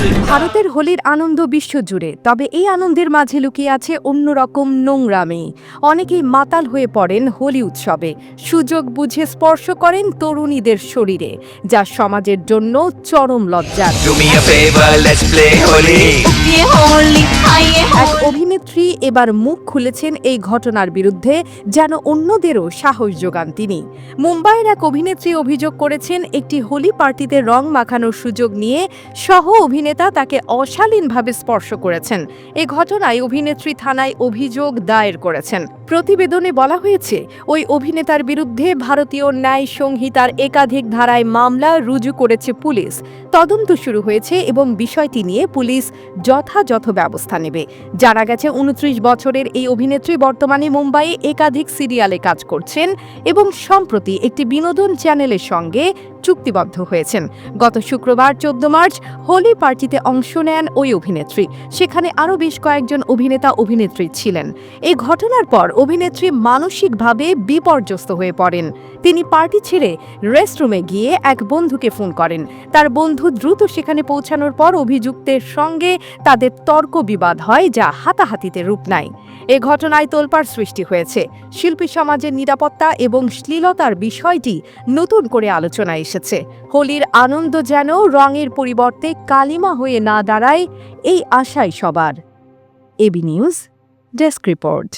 ভারতের হোলির আনন্দ বিশ্বজুড়ে তবে এই আনন্দের মাঝে লুকিয়ে আছে অন্যরকম নোংরামি। অনেকেই মাতাল হয়ে পড়েন হোলি উৎসবে সুযোগ বুঝে স্পর্শ করেন তরুণীদের শরীরে যা সমাজের জন্য চরম লজ্জার এক অভিনেত্রী এবার মুখ খুলেছেন এই ঘটনার বিরুদ্ধে যেন অন্যদেরও সাহস যোগান তিনি। মুম্বাইয়ের এক অভিনেত্রী অভিযোগ করেছেন একটি হোলি পার্টিতে রং মাখানোর সুযোগ নিয়ে সহ অভিনেত্রী অভিনেতা তাকে অশালীনভাবে স্পর্শ করেছেন। এ ঘটনায় অভিনেত্রী থানায় অভিযোগ দায়ের করেছেন। প্রতিবেদনে বলা হয়েছে, ওই অভিনেতার বিরুদ্ধে ভারতীয় ন্যায় সংহিতার একাধিক ধারায় মামলা রুজু করেছে পুলিশ। তদন্ত শুরু হয়েছে এবং বিষয়টি নিয়ে পুলিশ যথাযথ ব্যবস্থা নেবে। জানা গেছে, উনত্রিশ বছরের এই অভিনেত্রী বর্তমানে মুম্বাইয়ে একাধিক সিরিয়ালে কাজ করছেন এবং সম্প্রতি একটি বিনোদন চ্যানেলের সঙ্গে চুক্তিবদ্ধ হয়েছেন। গত শুক্রবার চোদ্দ মার্চ হোলি পার্টিতে অংশ নেন ওই অভিনেত্রী। সেখানে আরও বেশ কয়েকজন অভিনেতা অভিনেত্রী ছিলেন। এই ঘটনার পর অভিনেত্রী মানসিকভাবে বিপর্যস্ত হয়ে পড়েন। তিনি পার্টি ছেড়ে রেস্টরুমে গিয়ে এক বন্ধুকে ফোন করেন। তার বন্ধু দ্রুত সেখানে পৌঁছানোর পর অভিযুক্তের সঙ্গে তাদের তর্ক বিবাদ হয় যা হাতাহাতিতে রূপ নেয়। এ ঘটনায় তোলপাড় সৃষ্টি হয়েছে। শিল্পী সমাজের নিরাপত্তা এবং শ্লীলতার বিষয়টি নতুন করে আলোচনায় এসেছে। হোলির আনন্দ যেন রঙের পরিবর্তে কালিমা হয়ে না দাঁড়ায়, এই আশাই সবার। AB news, desk report.